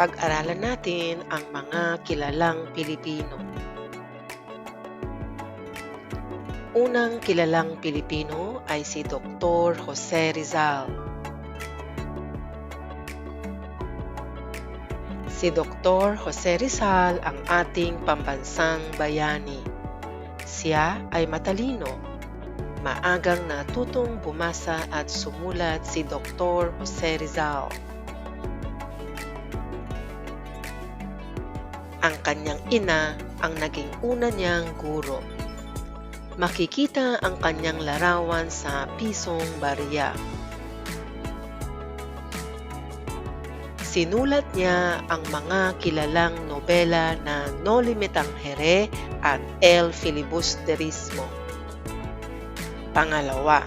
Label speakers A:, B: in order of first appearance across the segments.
A: Pag-aralan natin ang mga kilalang Pilipino. Unang kilalang Pilipino ay si Dr. Jose Rizal. Si Dr. Jose Rizal ang ating pambansang bayani. Siya ay matalino. Maagang natutong bumasa at sumulat si Dr. Jose Rizal. Ang kanyang ina ang naging una niyang guro. Makikita ang kanyang larawan sa pisong barya. Sinulat niya ang mga kilalang nobela na No Limitang Here at El Filibusterismo. Pangalawa,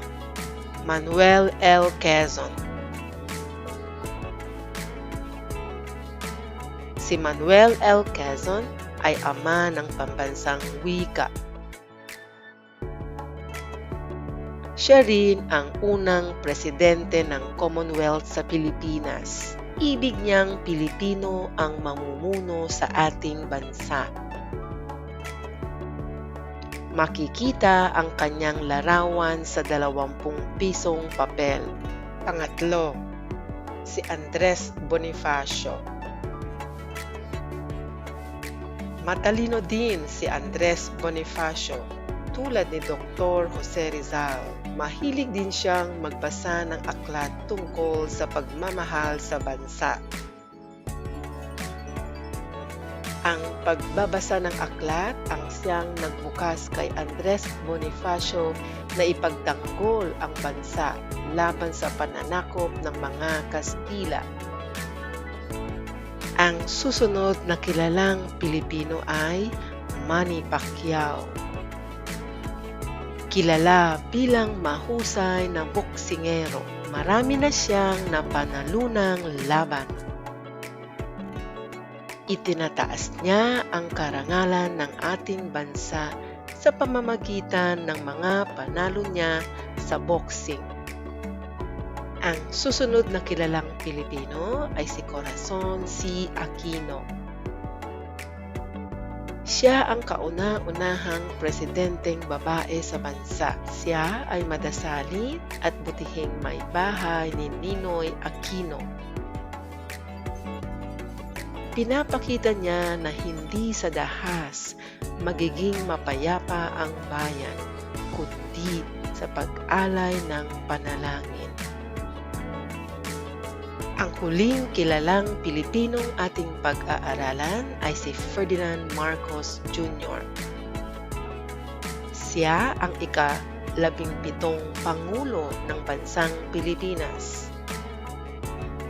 A: Manuel L. Quezon. Si Manuel L. Quezon ay ama ng pambansang wika. Siya rin ang unang presidente ng Commonwealth sa Pilipinas. Ibig niyang Pilipino ang mamumuno sa ating bansa. Makikita ang kanyang larawan sa 20 pisong papel. Pangatlo, si Andres Bonifacio. Matalino din si Andres Bonifacio tulad ni Dr. Jose Rizal. Mahilig din siyang magbasa ng aklat tungkol sa pagmamahal sa bansa. Ang pagbabasa ng aklat ang siyang nagbukas kay Andres Bonifacio na ipagtanggol ang bansa laban sa pananakop ng mga Kastila. Ang susunod na kilalang Pilipino ay Manny Pacquiao. Kilala bilang mahusay na boksingero, marami na siyang napanalunang laban. Itinataas niya ang karangalan ng ating bansa sa pamamagitan ng mga panalo niya sa boxing. Ang susunod na kilalang Pilipino ay si Corazon C. Aquino. Siya ang kauna-unahang presidenteng babae sa bansa. Siya ay madasalin at butihing may bahay ni Ninoy Aquino. Pinapakita niya na hindi sa dahas magiging mapayapa ang bayan, kundi sa pag-alay ng panalangin. Ang huling kilalang Pilipinong ating pag-aaralan ay si Ferdinand Marcos Jr. Siya ang ika-labing pitong Pangulo ng Bansang Pilipinas.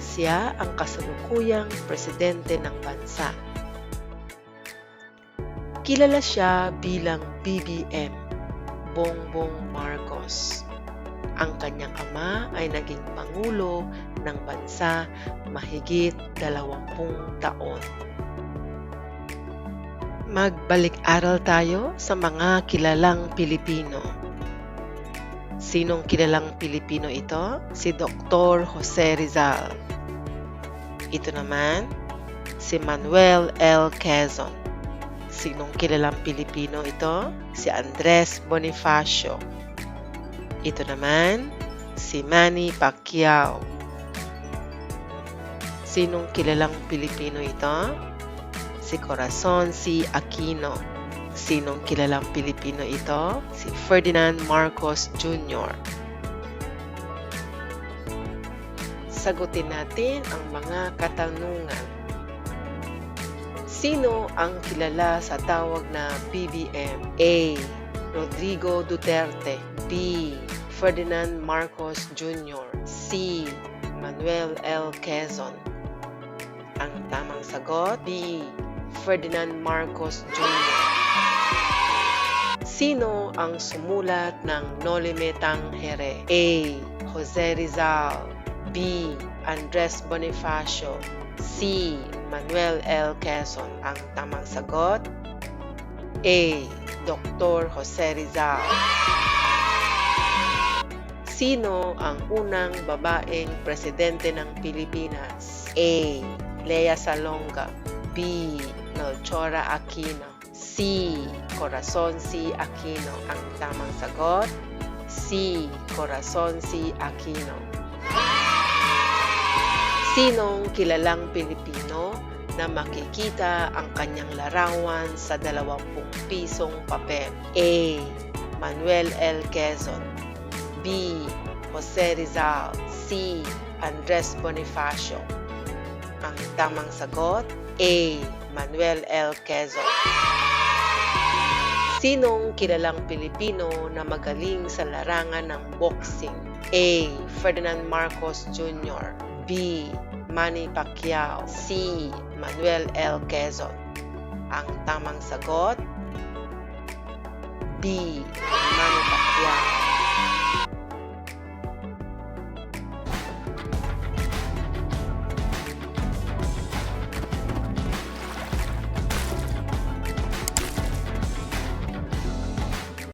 A: Siya ang kasalukuyang presidente ng bansa. Kilala siya bilang BBM, Bongbong Marcos. Ang kanyang ama ay naging Pangulo ng bansa mahigit dalawampung taon. Magbalik-aral tayo sa mga kilalang Pilipino. Sinong kilalang Pilipino ito? Si Dr. Jose Rizal. Ito naman, si Manuel L. Quezon. Sinong kilalang Pilipino ito? Si Andres Bonifacio. Ito naman, si Manny Pacquiao. Sinong kilalang Pilipino ito? Si Corazon C. Aquino. Sinong kilalang Pilipino ito? Si Ferdinand Marcos Jr. Sagutin natin ang mga katanungan. Sino ang kilala sa tawag na BBM? A. Rodrigo Duterte B. Ferdinand Marcos Jr. C. Manuel L. Quezon Ang tamang sagot B. Ferdinand Marcos Jr. Sino ang sumulat ng Nolimetang Here? A. Jose Rizal B. Andres Bonifacio C. Manuel L. Quezon Ang tamang sagot A. Dr. Jose Rizal Sino ang unang babaeng presidente ng Pilipinas? A. Lea Salonga. B. Melchora Aquino. C. Corazon C. Aquino. Ang tamang sagot, C. Corazon C. Aquino. Sinong kilalang Pilipino na makikita ang kanyang larawan sa 20 pisong papel? A. Manuel L. Quezon B. Jose Rizal C. Andres Bonifacio Ang tamang sagot A. Manuel L. Quezon Sinong kilalang Pilipino na magaling sa larangan ng boxing? A. Ferdinand Marcos Jr. B. Manny Pacquiao C. Manuel L. Quezon Ang tamang sagot B. Manny Pacquiao